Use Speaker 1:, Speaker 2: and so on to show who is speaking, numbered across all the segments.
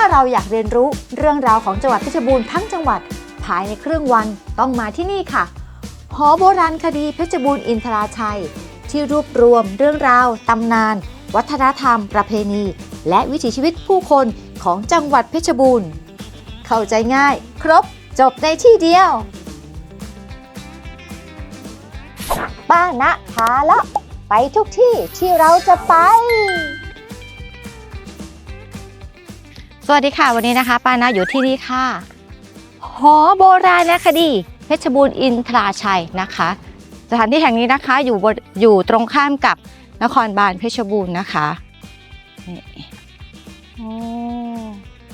Speaker 1: ถ้าเราอยากเรียนรู้เรื่องราวของจังหวัดเพชรบูรณ์ทั้งจังหวัดภายในครึ่งวันต้องมาที่นี่ค่ะ หอโบราณคดีเพชรบูรณ์อินทราชัย ที่รวบรวมเรื่องราวตำนาน วัฒนธรรม ประเพณี และวิถีชีวิตผู้คนของจังหวัดเพชรบูรณ์ เข้าใจง่าย ครบจบในที่เดียว ป้าณพาละ ไปทุกที่ที่เราจะไป สวัสดีค่ะวันนี้นะคะป้าอยู่ที่นี่ค่ะ หอโบราณคดีเพชรบูรณ์อินทราชัยนะคะ สถานที่แห่งนี้นะคะอยู่บนอยู่ตรงข้ามกับนครบาลเพชรบูรณ์นะคะนี่โอ้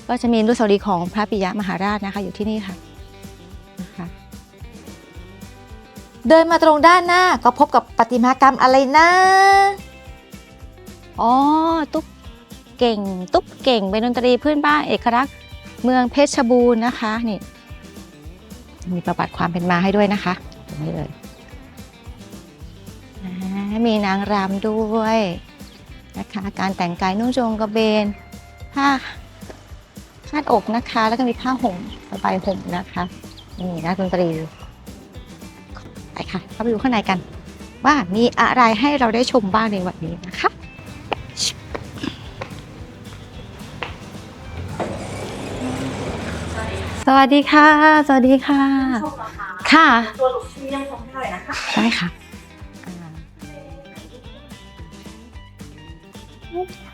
Speaker 1: ก็จะมีอนุสาวรีย์ของพระปิยมหาราชนะคะ อยู่ที่นี่ค่ะนะคะเดินมาตรงด้านหน้าก็พบกับประติมากรรมอะไรนะอ๋อตุ๊ก เก่ง ตุ๊กเก่งเป็นดนตรีพื้นบ้านเอกลักษณ์เมืองเพชรบูรณ์นะคะนี่มีประวัติความเป็นมาให้ด้วยนะคะตรงนี้เลยมีนางรำด้วยนะคะการแต่งกายนุ่งโจงกระเบนผ้าคาดอกนะคะ แล้วก็มีผ้าห่มสบายห่มนะคะนี่นักดนตรีไปค่ะเข้าไปดูข้างในกัน ว่ามีอะไรให้เราได้ชมบ้างในวันนี้นะคะ สวัสดีค่ะ สวัสดีค่ะ
Speaker 2: ค่ะ ตัวลูกชิ้นยังคงให้เลยนะคะ
Speaker 1: ได้ค่ะ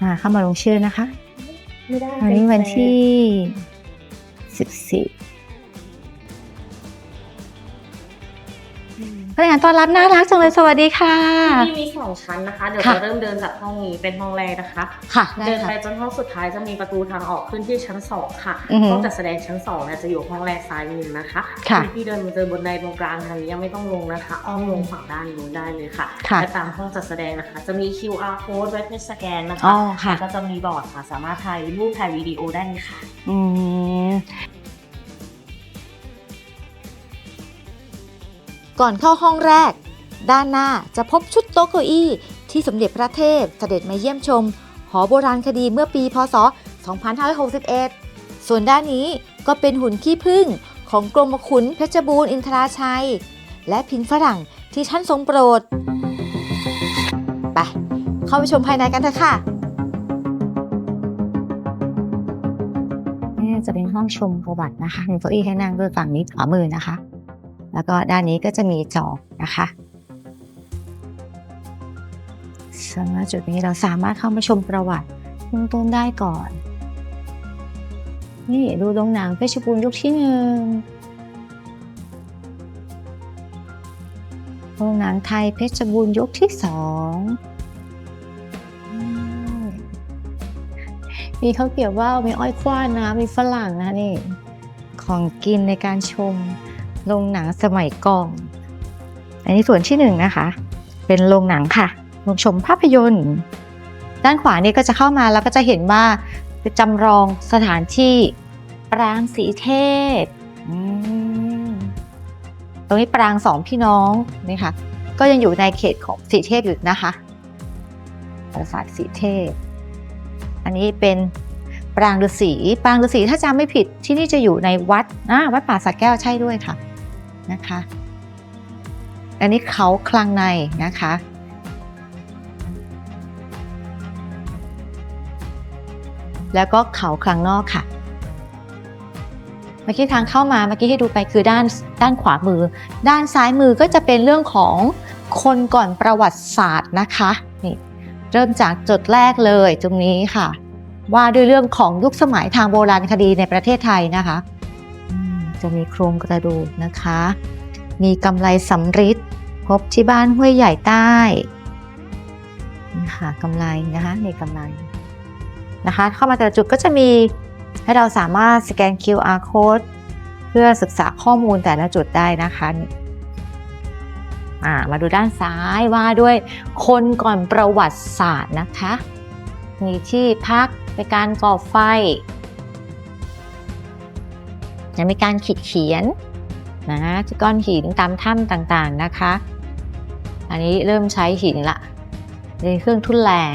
Speaker 1: อ่าเข้ามาลงชื่อนะคะ
Speaker 2: ไม่ได้
Speaker 1: วันนี้วันที่สิบสี่ นักงานต้อนรับน่ารักจังเลยสวัสดีค่ะ
Speaker 2: ที่มีสองชั้นนะคะ เดี๋ยว
Speaker 1: ค่ะ
Speaker 2: จะเริ่มเดินจากห้องนี้เป็นห้องแรกนะคะ
Speaker 1: ค่ะได้
Speaker 2: เดิน
Speaker 1: ค่ะ
Speaker 2: ไปจนห้องสุดท้ายจะมีประตูทางออกขึ้นที่ชั้นสองค่ะ
Speaker 1: อือหือ
Speaker 2: ห้องจัดแสดงชั้นสองเนี่ยจะอยู่ห้องแรกซ้ายมือนะคะ
Speaker 1: ค่ะ
Speaker 2: ที่เดินมาเจอบนไดตรงกลางทางนี้ยังไม่ต้องลงนะคะ อ้อมลงฝั่งด้านนู้นได้เลยค่ะ
Speaker 1: ค่ะ
Speaker 2: และตามห้องจัดแสดงนะคะ จะมี QR code ไว้เพื่อสแกนนะ
Speaker 1: อ๋
Speaker 2: คะ
Speaker 1: อค่ะ
Speaker 2: แล้วก็จะมีบอร์ดค่ะ สามารถถ่ายรูปถ่ายวิดีโอได้เลยค่ะ
Speaker 1: อืม ก่อนเข้าห้องแรก ด้านหน้าจะพบชุดโต๊ะเก้าอี้ ที่สมเด็จพระเทพเสด็จมาเยี่ยมชม หอโบราณคดีเมื่อปีพศ 2561 ส่วนด้านนี้ก็เป็นหุ่นขี้ผึ้งของกรมขุนเพชรบูรณ์อินทราชัย และพินฝรั่งที่ท่านทรงโปรด ไป เข้าไปชมภายในกันเถอะค่ะนี่จะเป็นห้องชมประวัตินะคะมีเก้าอี้ให้นั่งด้วยฝั่งนี้ขวามือนะคะ แล้วก็ด้านนี้ก็จะมีจอบนะคะสำหรับจุดนี้เราสามารถเข้ามาชมประวัติเบื้องต้นได้ก่อน นี่ดูโรงหนังเพชรบูรณ์ยุคที่หนึ่งโรงหนังไทยเพชรบูรณ์ยุคที่สองมมีข้าเกรี๊ยวว่าวมีอ้อยคว้านนะ มีฝรั่งนะนี่ ของกินในการชม โรงหนังสมัยก่อนอันนี้ส่วนที่หนึ่งนะคะ เป็นโรงหนังค่ะโรงชมภาพยนตร์ ด้านขวานี่ก็จะเข้ามาแล้วก็จะเห็นว่าจำลองสถานที่ปรางสีเทพอืมตรงนี้ปรางสองพี่น้องนี่ค่ะ ก็ยังอยู่ในเขตของสีเทพอยู่นะคะปราสาทสีเทพ อันนี้เป็นปรางฤาษีปรางฤาษีถ้าจำไม่ผิดที่นี่จะอยู่ในวัดอ่าวัดป่าสักแก้วใช่ด้วยค่ะ นะคะ อันนี้เขาคลังในนะคะ แล้วก็เขาคลังนอกค่ะ เมื่อกี้ทางเข้ามาเมื่อกี้ให้ดูไปคือด้านด้านขวามือ ด้านซ้ายมือก็จะเป็นเรื่องของคนก่อนประวัติศาสตร์นะคะนี่เริ่มจากจุดแรกเลยตรงนี้ค่ะ ว่าด้วยเรื่องของยุคสมัยทางโบราณคดีในประเทศไทยนะคะ จะมีโครงกระดูกนะคะ มีกำไลสำริดพบที่บ้านห้วยใหญ่ใต้นี่ค่ะกำไลนะคะนี่กำไลนะคะ เข้ามาแต่ละจุดก็จะมีให้เราสามารถสแกน QR code เพื่อศึกษาข้อมูลแต่ละจุดได้นะคะามาดูด้านซ้ายว่าด้วยคนก่อนประวัติศาสตร์นะคะ มีที่พักในการก่อไฟ ยังมีการขีดเขียนนะก้อนหินตามถ้ำต่างๆนะคะ อันนี้เริ่มใช้หินละในเครื่องทุ่นแรง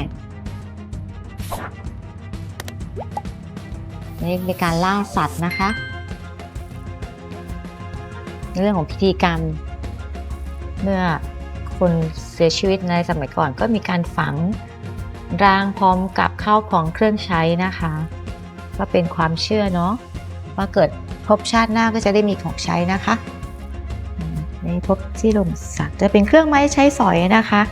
Speaker 1: นี่มีการล่าสัตว์นะคะ เรื่องของพิธีกรรม เมื่อคนเสียชีวิตในสมัยก่อนก็มีการฝังร่างพร้อมกับข้าวของเครื่องใช้นะคะ ก็เป็นความเชื่อเนาะว่าเกิด พบชาติหน้าก็จะได้มีของใช้นะคะอืมนี่พบที่หลุมสักจะเป็นเครื่องไม้ใช้สอยนะคะ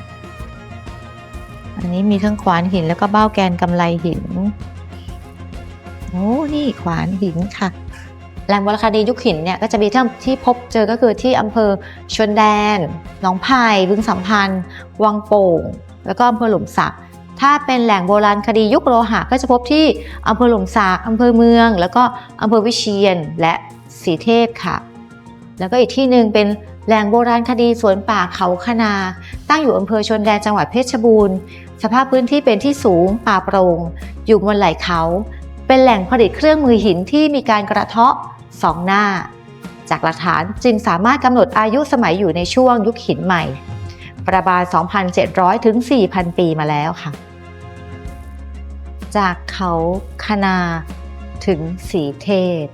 Speaker 1: อันนี้มีทั้งขวานหินแล้วก็เบ้าแกนกำไลหินโอ้นี่ขวานหินค่ะแหล่งโบราณคดียุคหินเนี่ยก็จะมีที่ที่พบเจอก็คือที่อำเภอชนแดน หนองไผ่บึงสัมพันธ์ วังโป่ง แล้วก็อำเภอหลุมสัก ถ้าเป็นแหล่งโบราณคดียุคโลหะก็จะพบที่อำเภอหลุมสักอำเภอเมือง แล้วก็อำเภอวิเชียนและสีเทพค่ะ แล้วก็อีกที่หนึ่งเป็นแหล่งโบราณคดีสวนป่าเขาคณาตั้งอยู่อำเภอชนแดนจังหวัดเพชรบูรณ์ สภาพพื้นที่เป็นที่สูงป่าโปร่งอยู่บนไหล่เขา เป็นแหล่งผลิตเครื่องมือหินที่มีการกระเทาะสองหน้า จากหลักฐานจึงสามารถกำหนดอายุสมัยอยู่ในช่วงยุคหินใหม่ ประมาณ 2,700 ถึง 4,000 ปีมาแล้วค่ะ จากเขาคณาถึงสีเทพ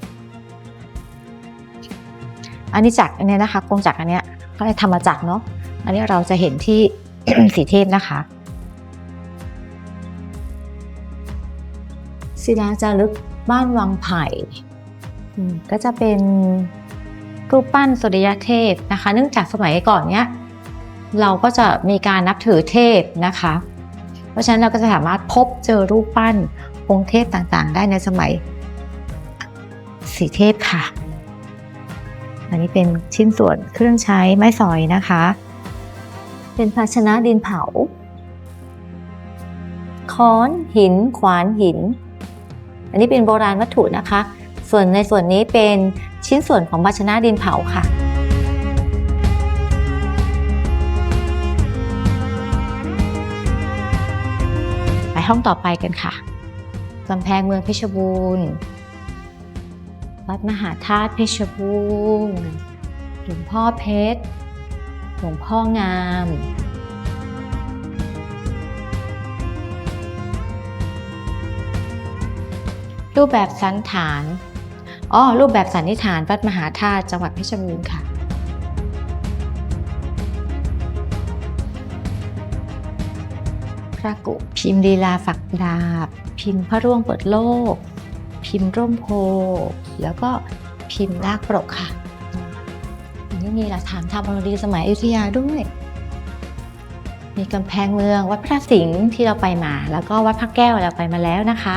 Speaker 1: อันนี้จากอันเนี้ยนะคะกงจากอันเนี้ยก็เลยทำมาจากเนาะ อันนี้เราจะเห็นที่สีเทพนะคะศิลาจารึกบ้านวังไผ่ก็จะเป็นรูปปั้นสุริยเทพนะคะ เนื่องจากสมัยก่อนเนี้ย เราก็จะมีการนับถือเทพนะคะ เพราะฉะนั้นเราก็จะสามารถพบเจอรูปปั้นองค์เทพต่างๆ ได้ในสมัยสีเทพค่ะ อันนี้เป็นชิ้นส่วนเครื่องใช้ไม้สอยนะคะ เป็นภาชนะดินเผา ค้อนหิน ขวานหิน อันนี้เป็นโบราณวัตถุนะคะ ส่วนในส่วนนี้เป็นชิ้นส่วนของภาชนะดินเผาค่ะ ห้องต่อไปกันค่ะกำแพงเมืองเพชรบูรณ์วัดมหาธาตุเพชรบูรณ์หลวงพ่อเพชรหลวงพ่องามรูปแบบสันฐาน อ๋อ รูปแบบสันนิษฐานวัดมหาธาตุจังหวัดเพชรบูรณ์ค่ะ พระกุ พิมพ์ลีลาฝักดาบ พิมพ์พระร่วงเปิดโลก พิมพ์ร่มโพ แล้วก็พิมพ์ลากปรกค่ะอันนี้มีหลักฐานทางวรรณคดีสมัยอยุธยาด้วย มีกำแพงเมืองวัดพระสิงห์ที่เราไปมา แล้วก็วัดพระแก้วเราไปมาแล้วนะคะ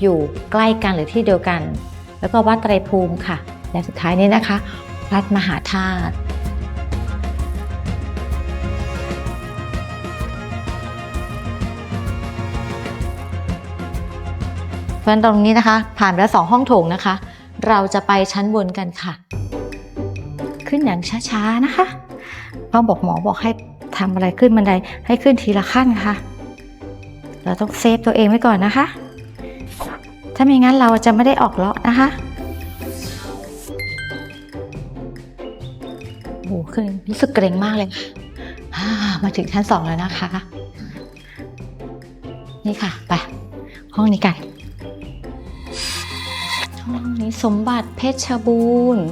Speaker 1: อยู่ใกล้กันหรือที่เดียวกัน แล้วก็วัดไตรภูมิค่ะ และสุดท้ายนี้นะคะ วัดมหาธาตุ ราะฉะนั้นตรงนี้นะคะ ผ่านไปแล้วสองห้องโถงนะคะ เราจะไปชั้นบนกันค่ะ ขึ้นอย่างช้าๆนะคะพ่อบอกหมอบอกให้ทำอะไรขึ้นบันไดให้ขึ้นทีละขั้นค่ะ เราต้องเซฟตัวเองไว้ก่อนนะคะ ถ้าไม่งั้นเราจะไม่ได้ออกเลาะนะคะโอ้โหขึ้นรู้สึกเกรงมากเลยค่ะมาถึงชั้นสองแล้วนะคะ นี่ค่ะ ไป ห้องนี้กัน นี้สมบัติเพชรบูรณ์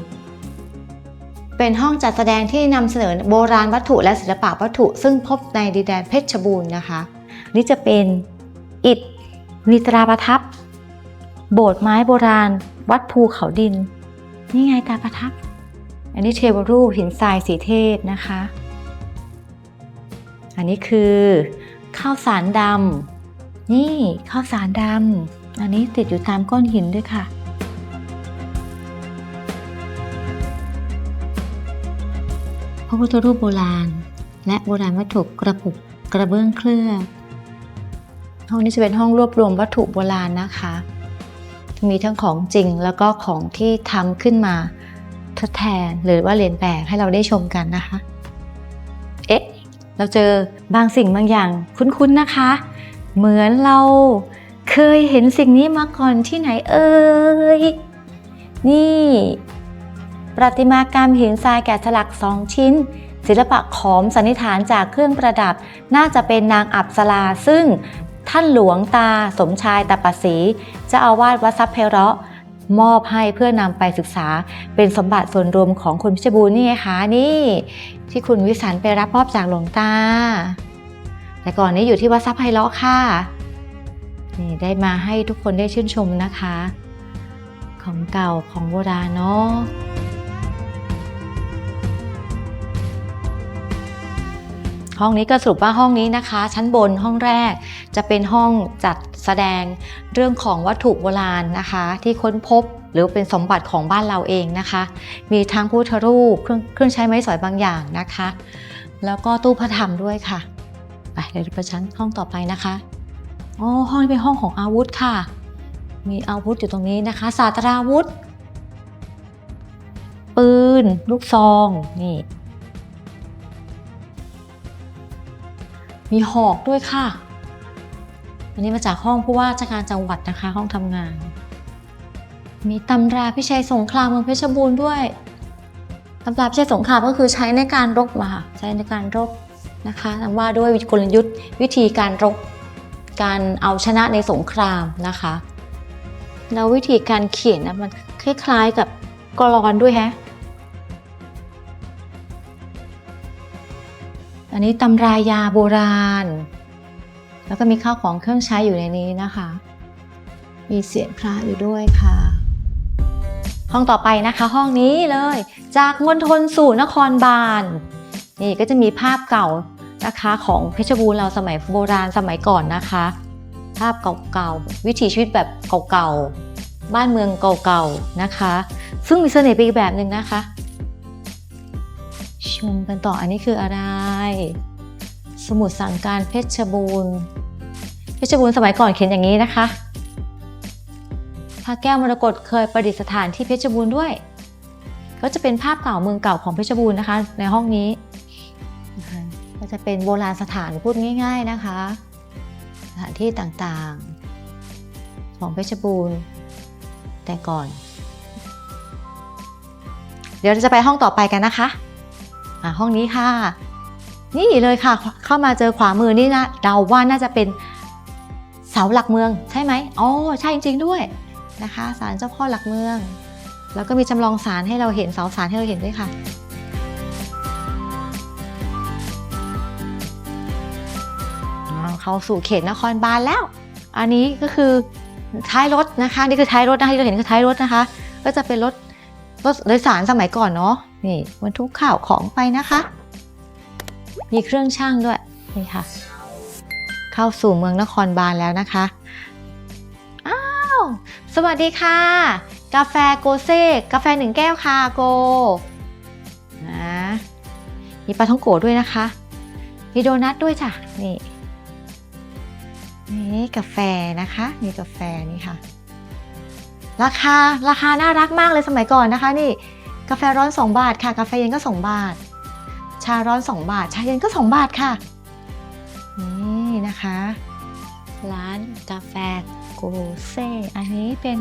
Speaker 1: เป็นห้องจัดแสดงที่นำเสนอโบราณวัตถุและศิลปะวัตถุ ซึ่งพบในดินแดนเพชรบูรณ์นะคะ นี่จะเป็นอิฐมีตราประทับ โบสถ์ไม้โบราณ วัดภูเขาดิน นี่ไงตราประทับ อันนี้เทวรูปหินทรายสีเทพนะคะ อันนี้คือข้าวสารดำนี่ข้าวสารดำอันนี้ติดอยู่ตามก้อนหินด้วยค่ะ พระพุทธรูปโบราณ และโบราณวัตถุกระปุกกระเบื้องเคลือบห้องนี้จะเป็นห้องรวบรวมวัตถุโบราณนะคะ มีทั้งของจริงแล้วก็ของที่ทำขึ้นมาทดแทนหรือว่าเรียนแบบให้เราได้ชมกันนะคะ เอ๊ะ เราเจอบางสิ่งบางอย่างคุ้นๆนะคะ เหมือนเราเคยเห็นสิ่งนี้มาก่อนที่ไหนเอ่ยนี่ ประติมากรรมหินทรายแกะสลักสองชิ้น ศิลปะขอมสันนิษฐานจากเครื่องประดับ น่าจะเป็นนางอับสราซึ่งท่านหลวงตาสมชายตาปสีจ้าอาวาสวัดทรัพย์เพเราะมอบให้เพื่อนำไปศึกษาเป็นสมบัติส่วนรวมของคนเพชบูรณ์นี่ไงคะนี่ ที่คุณวิสันไปรับมอบจากหลวงตา แต่ก่อนนี้อยู่ที่วัดทรัพย์ไพเราะค่ะนี่ได้มาให้ทุกคนได้ชื่นชมนะคะ ของเก่าของโบราณเนาะ ห้องนี้ก็สรุปว่าห้องนี้นะคะ ชั้นบนห้องแรกจะเป็นห้องจัดแสดงเรื่องของวัตถุโบราณนะคะ ที่ค้นพบหรือเป็นสมบัติของบ้านเราเองนะคะ มีทั้งพุทธรูปเครื่องเครื่องใช้ไม้สอยบางอย่างนะคะ แล้วก็ตู้พระธรรมด้วยค่ะไปเดี๋ยวไปชั้นห้องต่อไปนะคะอ๋อห้องนี้เป็นห้องของอาวุธค่ะ มีอาวุธอยู่ตรงนี้นะคะศาสตราวุธ ปืน ลูกซองนี่ มีหอกด้วยค่ะ อันนี้มาจากห้องผู้ว่าราชการจังหวัดนะคะ ห้องทำงาน มีตำราพิชัยสงครามเมืองเพชรบูรณ์ด้วยตำราพิชัยสงครามก็คือใช้ในการรบมาค่ะใช้ในการรบนะคะว่าด้วยกลยุทธ์ วิธีการรบ การเอาชนะในสงครามนะคะ แล้ววิธีการเขียนนะมันคล้ายๆกับกรอนด้วยแฮะ อันนี้ตำรายาโบราณ แล้วก็มีข้าวของเครื่องใช้อยู่ในนี้นะคะ มีเสียงพระอยู่ด้วยค่ะ ห้องต่อไปนะคะห้องนี้เลย จากมณฑลสู่นครบาลนี่ก็จะมีภาพเก่านะคะของเพชรบูรณ์เราสมัยโบราณสมัยก่อนนะคะ ภาพเก่าๆวิถีชีวิตแบบเก่าๆบ้านเมืองเก่าๆนะคะ ซึ่งมีเสน่ห์ไปอีกแบบหนึ่งนะคะ ชมกันต่ออันนี้คืออะไร สมุดสั่งการเพชรบูรณ์เพชรบูรณ์สมัยก่อนเขียนอย่างนี้นะคะพระแก้วมรกตเคยประดิษฐานที่เพชรบูรณ์ด้วย ก็จะเป็นภาพเก่าเมืองเก่าของเพชรบูรณ์นะคะ ในห้องนี้ก็จะเป็นโบราณสถานพูดง่าย ๆนะคะ สถานที่ต่างๆ ของเพชรบูรณ์แต่ก่อน เดี๋ยวเราจะไปห้องต่อไปกันนะคะ ห้องนี้ค่ะ นี่เลยค่ะ เข้ามาเจอขวามือนี่นะเดาว่าน่าจะเป็นเสาหลักเมืองใช่ไหมอ๋อใช่จริง ๆ ด้วยนะคะศาลเจ้าพ่อหลักเมือง แล้วก็มีจำลองศาลให้เราเห็นเสาศาลให้เราเห็นด้วยค่ะ เข้าสู่เขตนครบาลแล้ว อันนี้ก็คือท้ายรถนะคะ นี่คือท้ายรถนะคะที่เราเห็นคือท้ายรถนะคะ ก็จะเป็นรถรถโดยสารสมัยก่อนเนาะ นี่บรรทุกข่าวของไปนะคะ มีเครื่องช่างด้วยนี่ค่ะ เข้าสู่เมืองนครบาลแล้วนะคะอ้าวสวัสดีค่ะ กาแฟโกเซ่กาแฟหนึ่งแก้วค่ะโกนะมีปลาท่องโกด้วยนะคะ มีโดนัทด้วยจ้ะนี่นี่กาแฟนะคะ มีกาแฟนี่ค่ะ ราคาราคาน่ารักมากเลยสมัยก่อนนะคะนี่ กาแฟร้อน 2 บาทค่ะ กาแฟเย็นก็ 2 บาท ชาร้อน 2 บาท ชาเย็นก็ 2 บาทค่ะ นี่นะคะ ร้านกาแฟโกเซ่อันนี้เป็น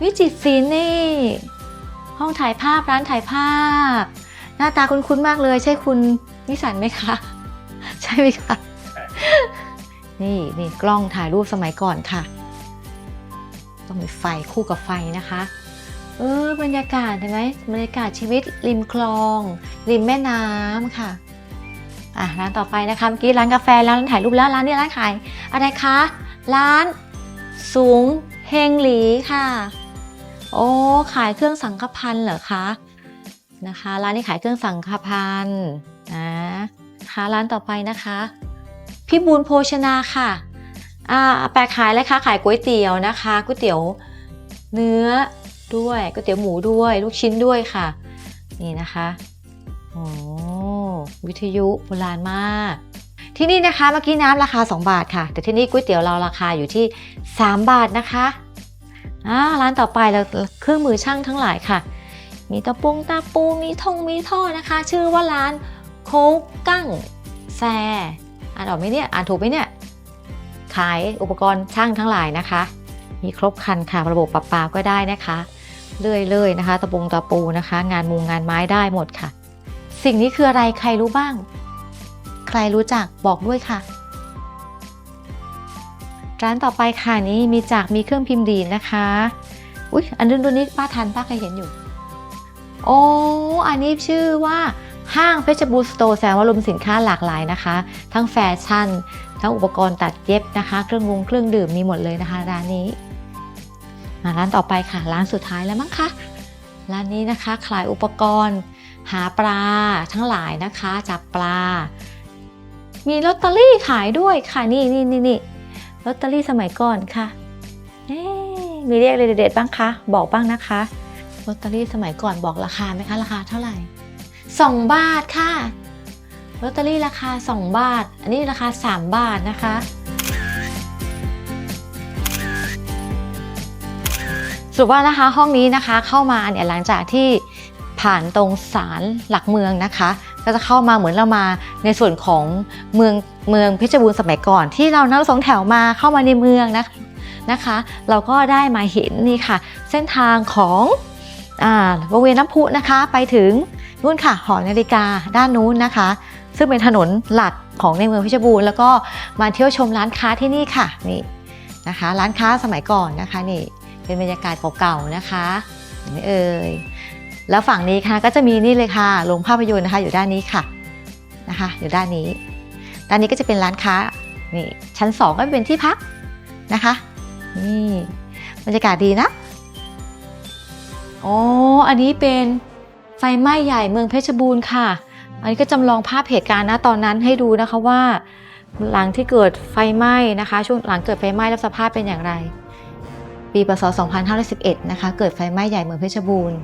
Speaker 1: วิจิตรศิลป์นี่ ห้องถ่ายภาพร้านถ่ายภาพ หน้าตาคุ้นๆมากเลย ใช่คุณนิสันไหมคะ ใช่ไหมคะนี่นี่กล้องถ่ายรูปสมัยก่อนค่ะ ต้องมีไฟคู่กับไฟนะคะ เออบรรยากาศเห็นไหมบรรยากาศชีวิตริมคลอง ริมแม่น้ำค่ะอะร้านต่อไปนะคะเมื่อกี้ร้านกาแฟแล้วร้านถ่ายรูปแล้วร้านนี้ร้านขายอะไรคะ ร้านสูงเฮงหลีค่ะ โอ้ขายเครื่องสังฆพันธ์เหรอคะนะคะ ร้านนี้ขายเครื่องสังฆพันธ์นะคะร้านต่อไปนะคะพี่บูลโภชนาค่ะอ่าแปลขายอะไรคะขายก๋วยเตี๋ยวนะคะก๋วยเตี๋ยว เนื้อ ด้วยก๋วยเตี๋ยวหมูด้วย ลูกชิ้นด้วยค่ะ นี่นะคะโอ้วิทยุโบราณมาก ที่นี่นะคะเมื่อกี้น้ำราคา 2 บาทค่ะ แต่ที่นี่ก๋วยเตี๋ยวเราราคาอยู่ที่ 3 บาทนะคะอ่าร้านต่อไปเราเครื่องมือช่างทั้งหลายค่ะ มีตะปุงตะปูมีทงมีท่อนะคะ ชื่อว่าร้านโคกกั้งแซอ่านออกไหมเนี่ยอ่านถูกไหมเนี่ยขายอุปกรณ์ช่างทั้งหลายนะคะ มีครบครันค่ะ ระบบปรับปาก็ได้นะคะ เลื่อยเลยนะคะ ตะปูตะปูนะคะ งานมุงงานไม้ได้หมดค่ะ สิ่งนี้คืออะไรใครรู้บ้าง ใครรู้จักบอกด้วยค่ะ ร้านต่อไปค่ะนี่มีจากมีเครื่องพิมพ์ดีนะคะอุ๊ยอันนี้ตัวนี้ป้าทันป้าเคยเห็นอยู่ โอ้อันนี้ชื่อว่าห้างเพชรบูรสโตร์แสดงว่ารวมสินค้าหลากหลายนะคะ ทั้งแฟชั่น ทั้งอุปกรณ์ตัดเย็บนะคะ เครื่องวงเครื่องดื่มมีหมดเลยนะคะร้านนี้ อะร้านต่อไปค่ะ ร้านสุดท้ายแล้วมั้งคะร้านนี้นะคะขายอุปกรณ์ หาปลาทั้งหลายนะคะจับปลา มีลอตเตอรี่ขายด้วยค่ะนี่นี่นี่นี่ลอตเตอรี่สมัยก่อนค่ะมีเลขอะไรเด็ดๆบ้างคะบอกบ้างนะคะลอตเตอรี่สมัยก่อนบอกราคาไหมคะราคาเท่าไหร่สองบาทค่ะลอตเตอรี่ราคา 2 บาท อันนี้ราคา 3 บาทนะคะ สรุปว่านะคะห้องนี้นะคะเข้ามาเนี่ยหลังจากที่ผ่านตรงศาลหลักเมืองนะคะ ก็จะเข้ามาเหมือนเรามาในส่วนของเมืองเมืองเพชรบูรณ์สมัยก่อน ที่เรานั่งรถสองแถวมาเข้ามาในเมืองนะคะนะคะ เราก็ได้มาเห็นนี่ค่ะ เส้นทางของวงเวียนน้ำพุนะคะไปถึงนู่นค่ะหอนาฬิกาด้านนู้นนะคะ ซึ่งเป็นถนนหลักของในเมืองเพชรบูรณ์แล้วก็มาเที่ยวชมร้านค้าที่นี่ค่ะนี่นะคะ ร้านค้าสมัยก่อนนะคะนี่ เป็นบรรยากาศเก่าๆนะคะเห็นไหมเอ่ยแล้วฝั่งนี้ค่ะก็จะมีนี่เลยค่ะโรงภาพยนตร์นะคะ อยู่ด้านนี้ค่ะนะคะอยู่ด้านนี้ ด้านนี้ก็จะเป็นร้านค้านี่ชั้นสองก็เป็นที่พักนะคะนี่บรรยากาศดีนะอ๋ออันนี้เป็นไฟไหม้ใหญ่เมืองเพชรบูรณ์ค่ะ อันนี้ก็จำลองภาพเหตุการณ์นะตอนนั้นให้ดูนะคะว่า หลังที่เกิดไฟไหม้นะคะ ช่วงหลังเกิดไฟไหม้แล้วสภาพเป็นอย่างไร ปีพศ 2511 นะคะ เกิดไฟไหม้ใหญ่เมืองเพชรบูรณ์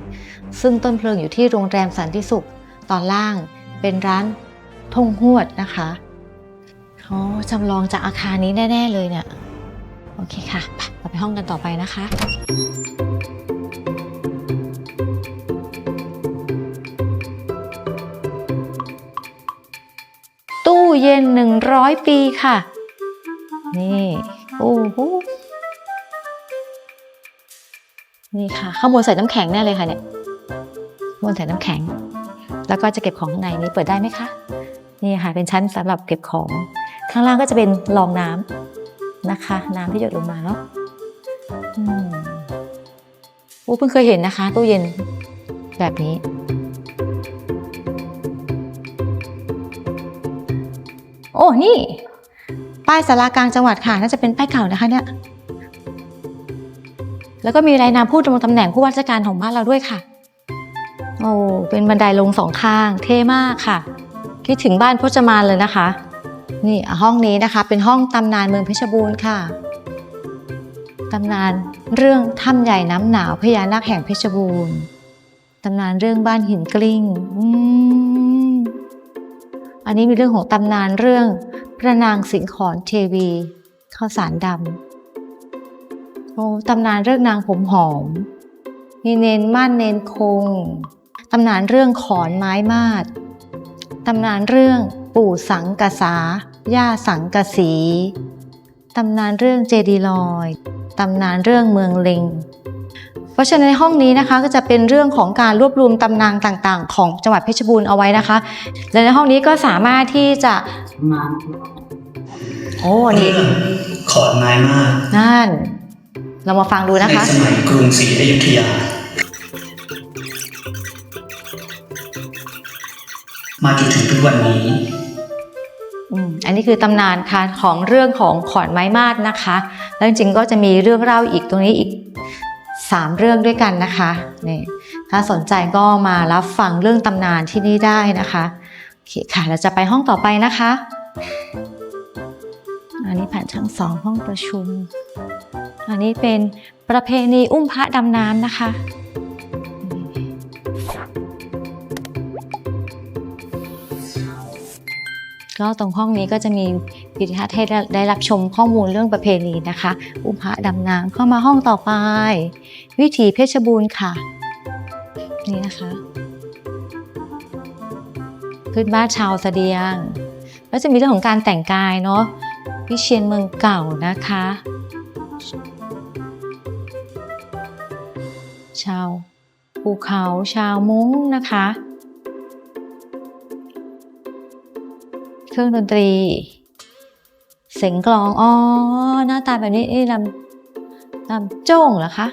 Speaker 1: ซึ่งต้นเพลิงอยู่ที่โรงแรมสันติสุข ตอนล่างเป็นร้านทงหวดนะคะอ๋อจำลองจากอาคารนี้แน่ ๆ เลยเนี่ย โอเคค่ะไปเราไปห้องกันต่อไปนะคะ ตู้เย็น 100 ปีค่ะ นี่ โอ้โห นี่ค่ะ ข้างบนใส่น้ำแข็งแน่เลยค่ะเนี่ยบนใส่น้ำแข็ง แล้วก็จะเก็บของข้างในนี้เปิดได้ไหมคะนี่ค่ะเป็นชั้นสำหรับเก็บของ ข้างล่างก็จะเป็นรองน้ำนะคะ น้ำที่หยดลงมาเนาะอืมโอ้เพิ่งเคยเห็นนะคะตู้เย็นแบบนี้โอ้นี่ ป้ายสารากลางจังหวัดค่ะ น่าจะเป็นป้ายเก่านะคะเนี่ย แล้วก็มีรายนามผู้ดำรงตำแหน่งผู้ว่าราชการของบ้านเราด้วยค่ะ โอ้เป็นบันไดลงสองข้าง เท่มากค่ะ คิดถึงบ้านพจมานเลยนะคะ นี่ห้องนี้นะคะ เป็นห้องตำนานเมืองเพชรบูรณ์ค่ะตำนานเรื่องถ้ำใหญ่น้ำหนาวพญานาคแห่งเพชรบูรณ์ตำนานเรื่องบ้านหินกลิ้งอันนี้มีเรื่องของตำนานเรื่องพระนางสิงขอนเทวีข้าวสารดำ ตำนานเรื่องนางผมหอมมีเนนม่านเนนคง ตำนานเรื่องขอนไม้มาด ตำนานเรื่องปู่สังกษา ย่าสังกสี ตำนานเรื่องเจดีย์ลอย ตำนานเรื่องเมืองเลงเพราะฉะนั้นในห้องนี้นะคะก็จะเป็นเรื่องของการรวบรวมตำนานต่างๆ ของจังหวัดเพชรบูรณ์เอาไว้นะคะ และในห้องนี้ก็สามารถที่จะ
Speaker 2: มา
Speaker 1: โอ้นี่
Speaker 3: เรื่องขอนไม้มาก
Speaker 1: นั่น เรามาฟังดูนะคะ
Speaker 3: ในสมัยกรุงศรีอยุธยา มาจนถึงทุกวันนี้
Speaker 1: อืมอันนี้คือตำนานค่ะของเรื่องของขอนไม้มาดนะคะ แล้วจริงๆก็จะมีเรื่องเล่าอีกตรงนี้อีก 3 เรื่องด้วยกันนะคะนี่ถ้าสนใจก็มารับฟังเรื่องตำนานที่นี่ได้นะคะโอเคค่ะเราจะไปห้องต่อไปนะคะ อันนี้ผ่านชั้นสองห้องประชุม อันนี้เป็นประเพณีอุ้มพระดำน้ำนะคะ ก็ตรงห้องนี้ก็จะมีวิดีทัศน์ให้ได้รับชมข้อมูลเรื่องประเพณีนะคะ อุ้มพระดำน้ำเข้ามาห้องต่อไป วิถีเพชรบูรณ์ค่ะ นี่นะคะพื้นบ้านชาวเสดียงก็จะมีเรื่องของการแต่งกายเนาะวิเชียนเมืองเก่านะคะ ชาวภูเขาชาวมุ้งนะคะ เครื่องดนตรีแสสียงกลอง อ๋อ หน้าตาแบบนี้นี่ลำลำโจ้งเหรอคะ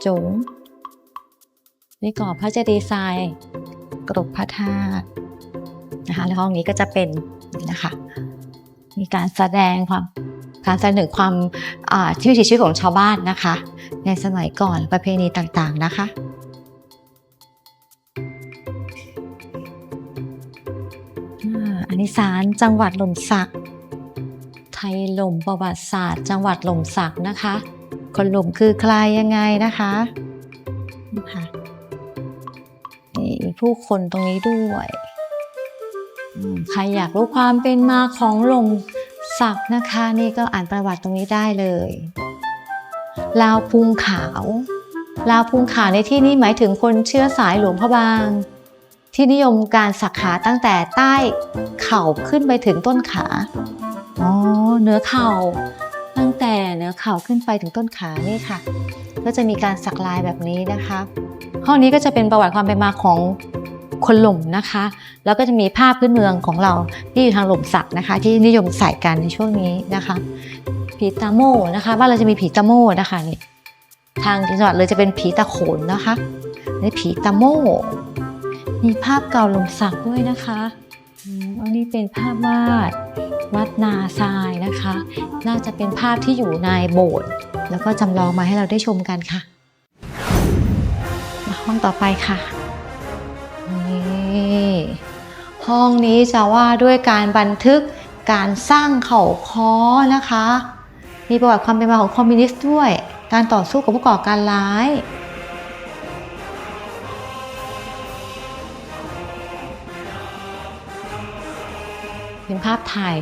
Speaker 1: โจงนี่ก่อพระเจดีย์ทรายกรบพระธาตุนะคะแล้วห้องนี้ก็จะเป็นนะคะ มีการแสดงความ การแสดงถึงความอ่าที่วิถีชีวิตของชาวบ้านนะคะ ในสมัยก่อนประเพณีต่างๆนะคะอันนี้ศาลจังหวัดหล่มสัก ไทยหล่มประวัติศาสตร์ จังหวัดหล่มสักนะคะ คนหล่มคือใครยังไงนะคะนี่ค่ะนี่ผู้คนตรงนี้ด้วย ใครอยากรู้ความเป็นมาของหล่ม สักนะคะนี่ก็อ่านประวัติตรงนี้ได้เลยลาวพุงขาวลาวพุงขาวในที่นี้หมายถึงคนเชื้อสายหลวงพระบาง ที่นิยมการสักขาตั้งแต่ใต้เข่าขึ้นไปถึงต้นขาอ๋อเนื้อเข่าตั้งแต่เนื้อเข่าขึ้นไปถึงต้นขานี่ค่ะ ก็จะมีการสักลายแบบนี้นะคะ ห้องนี้ก็จะเป็นประวัติความเป็นมาของ คนหล่มนะคะ แล้วก็จะมีผ้าพื้นเมืองของเราที่อยู่ทางหล่มสักนะคะ ที่นิยมใส่กันในช่วงนี้นะคะ ผีตาโม่นะคะบ้านเราจะมีผีตาโม่นะคะนี่ทางจังหวัดเลยจะเป็นผีตาโขนนะคะนี่ผีตาโม่มีภาพเก่าหลมสักด้วยนะคะอันนี้เป็นภาพวาดวัดนาทรายนะคะ น่าจะเป็นภาพที่อยู่ในโบสถ์แล้วก็จำลองมาให้เราได้ชมกันค่ะมาห้องต่อไปค่ะ นี่ ห้องนี้จะว่าด้วยการบันทึกการสร้างเขาค้อนะคะ มีประวัติความเป็นมาของคอมมิวนิสต์ด้วย การต่อสู้กับผู้ก่อการร้ายเป็นภาพถ่าย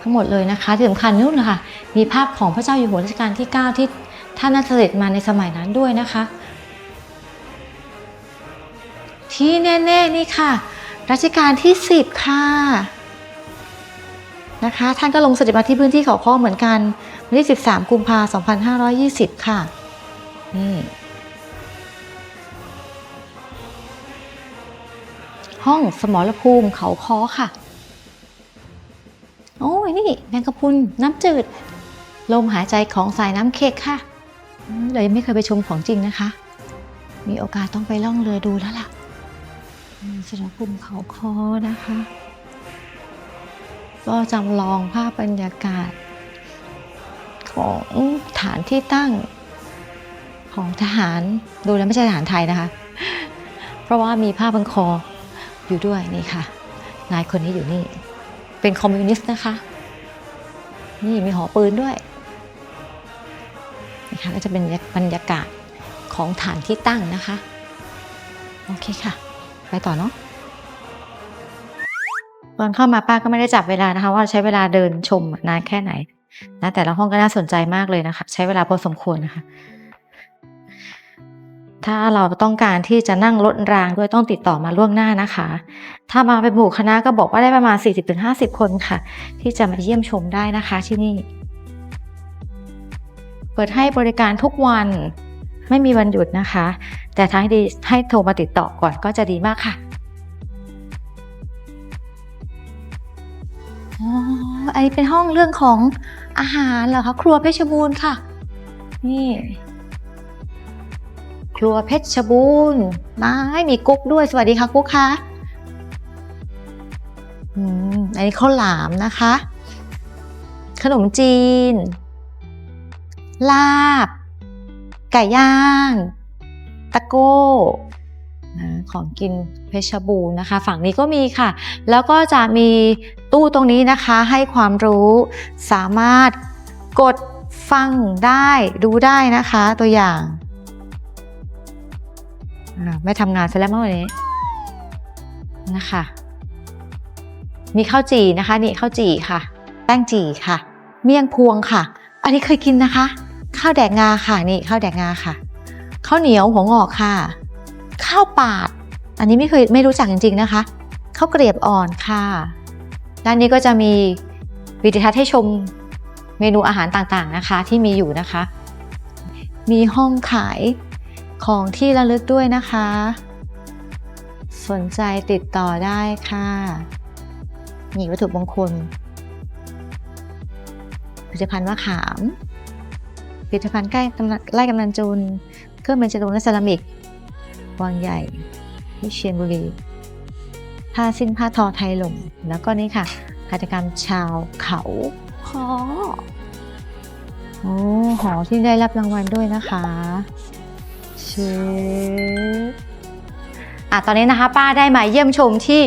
Speaker 1: ทั้งหมดเลยนะคะที่สำคัญนู่นนะคะมีภาพของพระเจ้าอยู่หัวรัชกาลที่ 9 ที่ท่านน่าเสด็จมาในสมัยนั้นด้วยนะคะ ที่แน่ๆนี่ค่ะรัชกาลที่ 10 ค่ะนะคะท่านก็ลงเสด็จมาที่พื้นที่เขาค้อเหมือนกันวันที่ 13 กุมภาพันธ์2520 ค่ะนี่ห้องสมรภูมิเขาค้อค่ะ โอ้ยนี่แมงกะพุนน้ำจืด ลมหายใจของสายน้ำเค็กค่ะเรายังไม่เคยไปชมของจริงนะคะ มีโอกาสต้องไปล่องเรือดูแล้วล่ะ สระภูมิเขาคอนะคะ ก็จำลองภาพบรรยากาศ ของฐานที่ตั้งของทหารดูแล้วไม่ใช่ทหารไทยนะคะ เพราะว่ามีผ้าพันคออยู่ด้วยนี่ค่ะนายคนนี้อยู่นี่ เป็นคอมมิวนิสต์นะคะ นี่มีหอปืนด้วยนะคะก็จะเป็นบรรยากาศของฐานที่ตั้งนะคะ โอเคค่ะ ไปต่อเนาะตอนเข้ามาป้าก็ไม่ได้จับเวลานะคะ ว่าใช้เวลาเดินชมนานแค่ไหนนะแต่ละห้องก็น่าสนใจมากเลยนะคะ ใช้เวลาพอสมควรนะคะ ถ้าเราต้องการที่จะนั่งรถรางด้วยต้องติดต่อมาล่วงหน้านะคะ ถ้ามาเป็นหมู่คณะก็บอกว่าได้ประมาณ 40-50 คนค่ะ ที่จะมาเยี่ยมชมได้นะคะที่นี่ เปิดให้บริการทุกวัน ไม่มีวันหยุดนะคะ แต่ทางดีให้โทรมาติดต่อก่อนก็จะดีมากค่ะอ๋ออันนี้เป็นห้องเรื่องของอาหารเหรอคะครัวเพชรบูรณ์ค่ะ นี่ ครัวเพชรบูรณ์มาให้มีกุ๊กด้วยสวัสดีค่ะกุ๊กค่ะอืมอันนี้ข้าวหลามนะคะ ขนมจีน ลาบ ไก่ย่าง ตะโก้ของกินเพชรบูรณ์นะคะ ฝั่งนี้ก็มีค่ะ แล้วก็จะมีตู้ตรงนี้นะคะให้ความรู้สามารถกดฟังได้ดูได้นะคะตัวอย่างไม่ทำงานซะแล้วเมื่อวันนี้นะคะ มีข้าวจี่นะคะนี่ข้าวจี่ค่ะ แป้งจี่ค่ะ เมี่ยงพวงค่ะ อันนี้เคยกินนะคะ ข้าวแดกงาค่ะนี่ข้าวแดกงาค่ะ ข้าวเหนียวหัวงอกค่ะ ข้าวปาด อันนี้ไม่เคยไม่รู้จักจริง ๆนะคะข้าวเกรียบอ่อนค่ะด้านนี้ก็จะมีวิดีทัศน์ให้ชมเมนูอาหารต่างๆนะคะที่มีอยู่นะคะ มีห้องขายของที่ระลึกด้วยนะคะ สนใจติดต่อได้ค่ะมีวัตถุมงคลผลิตภัณฑ์มะขาม ผลิตภัณฑ์ใกล้กำนันไล่กำนันจุนเครื่องเบญจรงค์และเซรามิก วังใหญ่วิเชียรบุรีผ้าสิ้นผ้าทอไทยหลงแล้วก็นี่ค่ะหัตถกรรมชาวเขาหอโอ้หอที่ได้รับรางวัลด้วยนะคะชื่ออะตอนนี้นะคะ ป้าได้มาเยี่ยมชมที่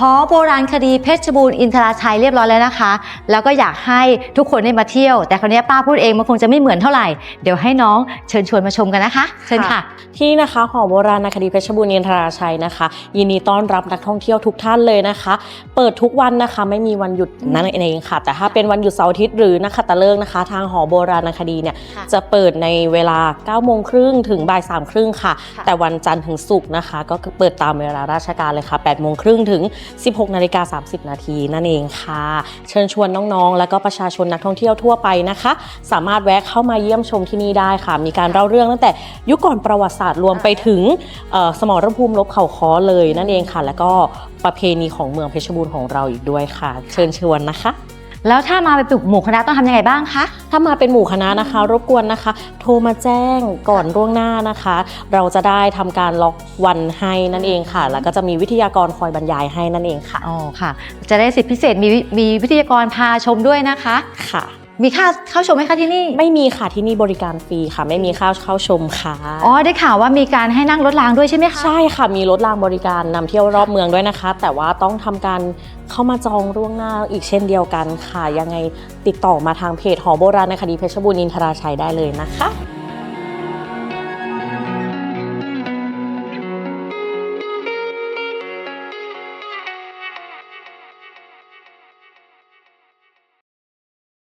Speaker 1: หอโบราณคดีเพชรบูรณ์อินทราชัยเรียบร้อยแล้วนะคะ แล้วก็อยากให้ทุกคนได้มาเที่ยว แต่คราวนี้ป้าพูดเองมันคงจะไม่เหมือนเท่าไหร่ เดี๋ยวให้น้องเชิญชวนมาชมกันนะคะ เชิญค่ะ
Speaker 4: ที่นะคะหอโบราณคดีเพชรบูรณ์อินทราชัยนะคะ ยินดีต้อนรับนักท่องเที่ยวทุกท่านเลยนะคะ เปิดทุกวันนะคะไม่มีวันหยุดนั่นเองค่ะ แต่ถ้าเป็นวันหยุดเสาร์อาทิตย์หรือนักขัตฤกษ์นะคะ ทางหอโบราณคดีเนี่ย
Speaker 1: ค่ะ
Speaker 4: จะเปิดในเวลา9โมงครึ่งถึงบ่าย3ามครึ่งค่ะ
Speaker 1: ค่ะ
Speaker 4: แต่วันจันทร์ถึงศุกร์นะคะ ก็คือเปิดตามเวลาราชการเลยค่ะ8โมงครึ่งถึง16นาฬิกา30 นาทีนั่นเองค่ะ เชิญชวนน้องๆ และก็ประชาชนนักท่องเที่ยวทั่วไปนะคะ สามารถแวะเข้ามาเยี่ยมชมที่นี่ได้ค่ะ มีการเล่าเรื่องตั้งแต่ยุคก่อนประวัติศาสตร์รวมไปถึงสมรภูมิลบเขาค้อเลยนั่นเองค่ะ แล้วก็ประเพณีของเมืองเพชรบูรณ์ของเราอีกด้วยค่ะ เชิญชวนนะคะ
Speaker 1: แล้วถ้ามาเป็นหมู่คณะต้องทำยังไงบ้างคะ
Speaker 4: ถ้ามาเป็นหมู่คณะนะคะ รบกวนนะคะ โทรมาแจ้งก่อนล่วงหน้านะคะ เราจะได้ทำการล็อกวันให้นั่นเองค่ะ แล้วก็จะมีวิทยากรคอยบรรยายให้นั่นเองค่ะ
Speaker 1: อ๋อค่ะ จะได้สิทธิพิเศษมีวิมีวิทยากรพาชมด้วยนะคะ
Speaker 4: ค่ะ
Speaker 1: มีค่าเข้าชมไหมคะที่นี่
Speaker 4: ไม่มีค่ะที่นี่บริการฟรีค่ะ ไม่มีค่าเข้าชมค่ะ
Speaker 1: อ๋อได้ข่าวว่ามีการให้นั่งรถรางด้วยใช่ไหมคะ
Speaker 4: ใช่ค่ะมีรถรางบริการนำเที่ยวรอบเมืองด้วยนะคะ แต่ว่าต้องทำการเข้ามาจองล่วงหน้าอีกเช่นเดียวกันค่ะ ยังไงติดต่อมาทางเพจหอโบราณคดีเพชรบูรณ์อินทราชัยได้เลยนะคะ